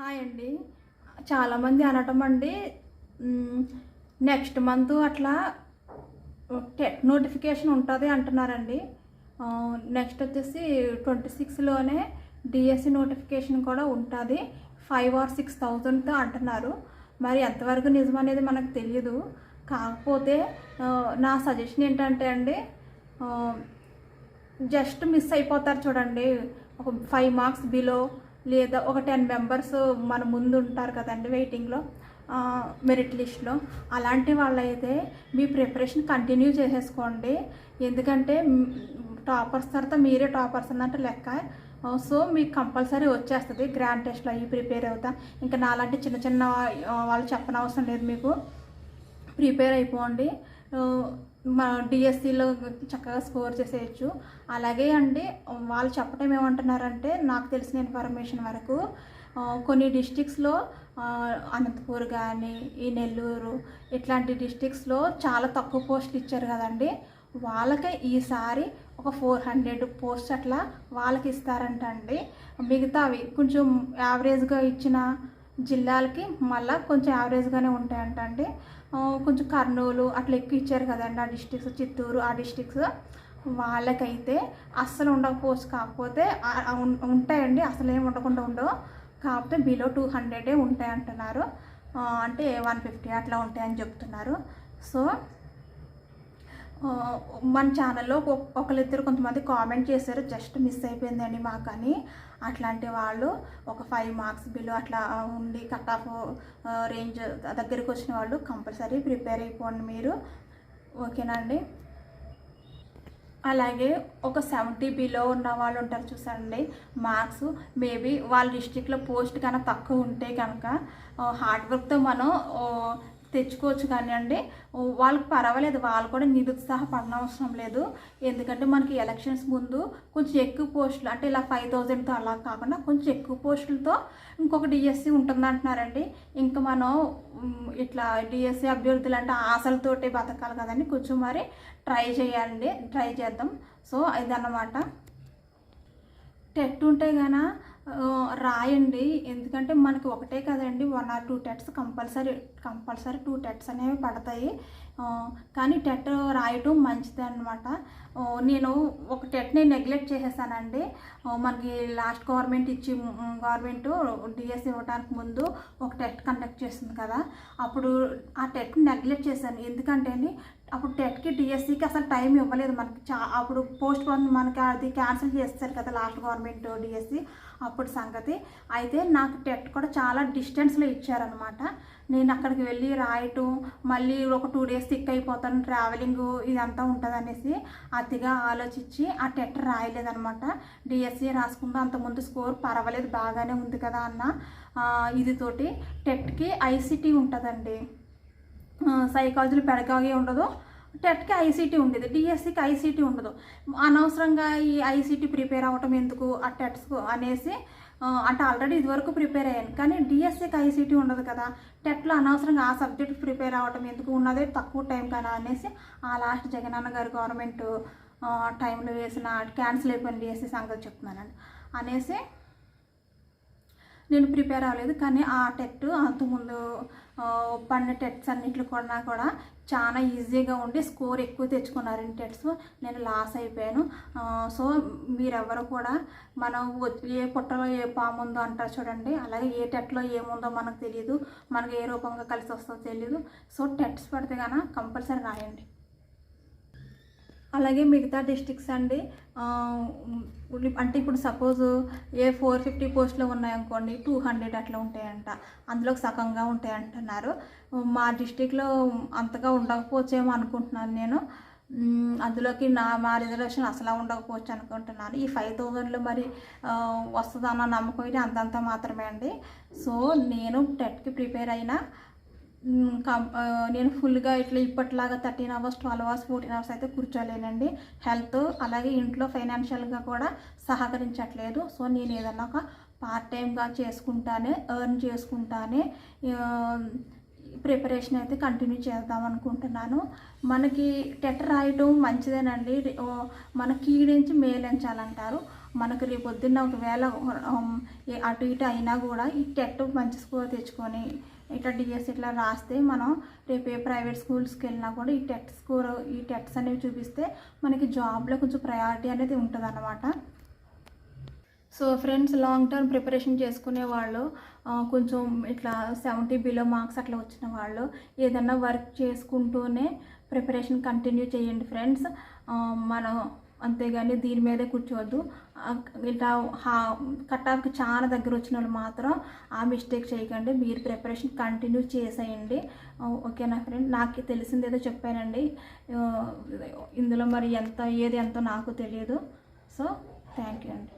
Hi అండి. చాలామంది అనటం అండి. నెక్స్ట్ మంత్ అట్లా టెట్ నోటిఫికేషన్ ఉంటుంది అంటున్నారండి. నెక్స్ట్ వచ్చేసి ట్వంటీ సిక్స్లోనే డిఎస్సి నోటిఫికేషన్ కూడా ఉంటుంది. ఫైవ్ ఆర్ సిక్స్ థౌజండ్తో అంటున్నారు. మరి ఎంతవరకు నిజం అనేది మనకు తెలియదు కాకపోతే నా సజెషన్ ఏంటంటే అండి జస్ట్ మిస్ అయిపోతారు చూడండి. ఒక ఫైవ్ మార్క్స్ బిలో లేదా ఒక టెన్ మెంబర్స్ మన ముందు ఉంటారు కదండి వెయిటింగ్లో మెరిట్ లిస్ట్లో అలాంటి వాళ్ళైతే మీ ప్రిపరేషన్ కంటిన్యూ చేసేసుకోండి. ఎందుకంటే టాపర్స్ తర్వాత మీరే టాపర్స్ అన్నట్టు లెక్క. సో మీకు కంపల్సరీ వచ్చేస్తుంది. గ్రాండ్ టెస్ట్లో అవి ప్రిపేర్ అవుతా. ఇంకా నాలాంటి చిన్న చిన్న వాళ్ళు చెప్పనవసరం లేదు మీకు. ప్రిపేర్ అయిపోండి. మన డిఎస్సిలో చక్కగా స్కోర్ చేసేయచ్చు. అలాగే అండి వాళ్ళు చెప్పడం ఏమంటున్నారంటే నాకు తెలిసిన ఇన్ఫర్మేషన్ వరకు కొన్ని డిస్టిక్స్లో అనంతపూర్ కానీ ఈ నెల్లూరు ఇట్లాంటి డిస్టిక్స్లో చాలా తక్కువ పోస్టులు ఇచ్చారు కదండి. వాళ్ళకే ఈసారి ఒక ఫోర్ హండ్రెడ్ పోస్ట్ అట్లా వాళ్ళకి ఇస్తారంట అండి. మిగతావి కొంచెం యావరేజ్గా ఇచ్చిన జిల్లాలకి మళ్ళీ కొంచెం యావరేజ్గానే ఉంటాయంట అండి. కొంచెం కర్నూలు అట్లా ఎక్కువ ఇచ్చారు కదండి ఆ డిస్టిక్స్ చిత్తూరు ఆ డిస్టిక్స్ వాళ్ళకైతే అస్సలు ఉండకపోవచ్చు కాకపోతే ఉంటాయండి అసలు ఏమి ఉండకుండా ఉండవు. కాకపోతే బిలో టూ హండ్రెడే ఉంటాయి అంటున్నారు అంటే వన్ ఫిఫ్టీ అట్లా ఉంటాయని చెప్తున్నారు. సో మన ఛానల్లో ఒక- ఒకరిద్దరు కొంతమంది కామెంట్ చేశారు జస్ట్ మిస్ అయిపోయిందండి మాకు అని అట్లాంటి వాళ్ళు ఒక ఫైవ్ మార్క్స్ బిలో అట్లా ఉండి కట్ ఆఫ్ రేంజ్ దగ్గరికి వచ్చిన వాళ్ళు కంపల్సరీ ప్రిపేర్ అయిపోండి మీరు. ఓకేనండి అలాగే ఒక సెవెంటీ బిలో ఉన్న వాళ్ళు ఉంటారు చూసండి మార్క్స్ మేబీ వాళ్ళ డిస్టిక్లో పోస్ట్ కన్నా తక్కువ ఉంటే కనుక హార్డ్ వర్క్తో మనం తెచ్చుకోవచ్చు కానీ అండి వాళ్ళకి పర్వాలేదు వాళ్ళు కూడా నిరుత్సాహపడనవసరం లేదు. ఎందుకంటే మనకి ఎలక్షన్స్ ముందు కొంచెం ఎక్కువ పోస్టులు అంటే ఇలా ఫైవ్ థౌజండ్తో అలా కాకుండా కొంచెం ఎక్కువ పోస్టులతో ఇంకొక డిఎస్సి ఉంటుంది అంటున్నారండి ఇంకా మనం ఇట్లా డిఎస్సి అభ్యర్థులు అంటే ఆశలతోటి బతకాలి కదండి. కొంచెం మరి ట్రై చేయాలండి ట్రై చేద్దాం. సో ఇదన్నమాట. టెట్ ఉంటే కానీ రాయండి. ఎందుకంటే మనకి ఒకటే కదండి one or two TETs compulsory compulsory two TETs అనేవి పడతాయి. కానీ టెట్ రాయటం మంచిది అనమాట నేను ఒక టెట్ని నెగ్లెక్ట్ చేసేసానండి. మనకి లాస్ట్ గవర్నమెంట్ ఇచ్చి గవర్నమెంట్ డిఎస్ ఇవ్వడానికి ముందు ఒక టెట్ కండక్ట్ చేసింది కదా. అప్పుడు ఆ టెట్ నెగ్లెక్ట్ చేశాను. ఎందుకంటే అప్పుడు టెట్కి డిఎస్సికి అసలు టైం ఇవ్వలేదు మనకి. చా అప్పుడు పోస్ట్ పోన్ మనకి అది క్యాన్సిల్ చేస్తారు కదా లాస్ట్ గవర్నమెంట్ డిఎస్సి అప్పుడు సంగతి. అయితే నాకు టెట్ కూడా చాలా డిస్టెన్స్లో ఇచ్చారనమాట నేను అక్కడికి వెళ్ళి రాయటం మళ్ళీ ఒక టూ డేస్ సిక్ అయిపోతాను ట్రావెలింగ్ ఇదంతా ఉంటుందనేసి అతిగా ఆలోచించి ఆ టెట్ రాయలేదనమాట డిఎస్సి రాసుకుంటూ అంతకుముందు స్కోర్ పర్వాలేదు బాగానే ఉంది కదా అన్న ఇది తోటి టెట్కి ఐసిటీ ఉంటుందండి. సైకాలజీలో పెడగాగే ఉండదు. టెట్కి ఐసీటీ ఉండేది. డిఎస్సికి ఐసీటీ ఉండదు. అనవసరంగా ఈ ఐసీటీ ప్రిపేర్ అవ్వటం ఎందుకు? ఆ టెట్స్ అనేసి అంటే ఆల్రెడీ ఇదివరకు ప్రిపేర్ అయ్యాను. కానీ డిఎస్సికి ఐసీటీ ఉండదు కదా. టెట్లో అనవసరంగా ఆ సబ్జెక్ట్ ప్రిపేర్ అవ్వటం ఎందుకు? ఉన్నదే తక్కువ టైం కదా అనేసి ఆ లాస్ట్ జగనన్న గారి గవర్నమెంట్ టైంలో వేసిన క్యాన్సిల్ అయిపోయిన డిఎస్సి సంగతి చెప్తున్నానండి. అనేసి నేను ప్రిపేర్ అవ్వలేదు. కానీ ఆ టెట్ అంతకుముందు ఆ, పడిన టెట్స్ అన్నింటిలో కూడా కూడా చాలా ఈజీగా ఉండి స్కోర్ ఎక్కువ తెచ్చుకున్నారు టెట్స్. నేను లాస్ అయిపోయాను. సో మీరెవరు కూడా మనం ఏ పుట్టలో ఏ పాము ఉందో అంటారు చూడండి. అలాగే ఏ టెట్లో ఏముందో మనకు తెలియదు మనకు ఏ రూపంగా కలిసి వస్తుందో తెలియదు సో టెట్స్ పడితే కనుక కంపల్సరీ రాయండి. అలాగే మిగతా డిస్టిక్స్ అండి. అంటే ఇప్పుడు సపోజ్ ఏ ఫోర్ ఫిఫ్టీ పోస్టులు ఉన్నాయనుకోండి టూ హండ్రెడ్ అట్లా ఉంటాయంట. అందులో సగంగా ఉంటాయంటున్నారు. మా డిస్టిక్లో అంతగా ఉండకపోవచ్చేమో అనుకుంటున్నాను నేను. అందులోకి నా మా రిజర్వేషన్ అసలు ఉండకపోవచ్చు అనుకుంటున్నాను. ఈ ఫైవ్ థౌజండ్లో మరి వస్తుందన్న నమ్మకం ఇది అంతంత మాత్రమే అండి. సో నేను టెట్కి ప్రిపేర్ అయినా నేను ఫుల్గా ఇట్లా ఇప్పటిలాగా thirteen hours twelve hours fourteen hours అయితే కూర్చోలేనండి. హెల్త్ అలాగే ఇంట్లో ఫైనాన్షియల్గా కూడా సహకరించట్లేదు. సో నేను ఏదన్నా ఒక పార్ట్ టైంగా చేసుకుంటానే ఎర్న్ చేసుకుంటానే ప్రిపరేషన్ అయితే కంటిన్యూ చేద్దాం అనుకుంటున్నాను. మనకి టెట్ రాయటం మంచిదేనండి. మన కీడించి మేలించాలంటారు. మనకు రేపు పొద్దున్న ఒకవేళ అటు ఇటు అయినా కూడా ఈ టెట్ మంచి స్కోర్ తెచ్చుకొని ఇట్లా డిఎస్ ఇట్లా రాస్తే మనం రేపు ఏ ప్రైవేట్ స్కూల్స్కి వెళ్ళినా కూడా ఈ టెట్ స్కోర్ ఈ టెట్స్ అనేవి చూపిస్తే మనకి జాబ్లో కొంచెం ప్రయారిటీ అనేది ఉంటుంది so friends long term preparation చేసుకునే వాళ్ళు కొంచెం ఇట్లా సెవెంటీ బిలో మార్క్స్ అట్లా వచ్చిన వాళ్ళు ఏదైనా వర్క్ చేసుకుంటూనే ప్రిపరేషన్ కంటిన్యూ చేయండి ఫ్రెండ్స్. మనం అంతేగాని దీని మీదే కూర్చోవద్దు. ఇట్లా హా కట్ ఆఫ్కి చాలా దగ్గర వచ్చిన వాళ్ళు మాత్రం ఆ మిస్టేక్ చేయకండి. మీరు ప్రిపరేషన్ కంటిన్యూ చేసేయండి. ఓకేనా ఫ్రెండ్ నాకు తెలిసింది ఏదో చెప్పానండి. ఇందులో మరి ఎంత ఏది ఎంతో నాకు తెలియదు. సో థ్యాంక్ యూ అండి.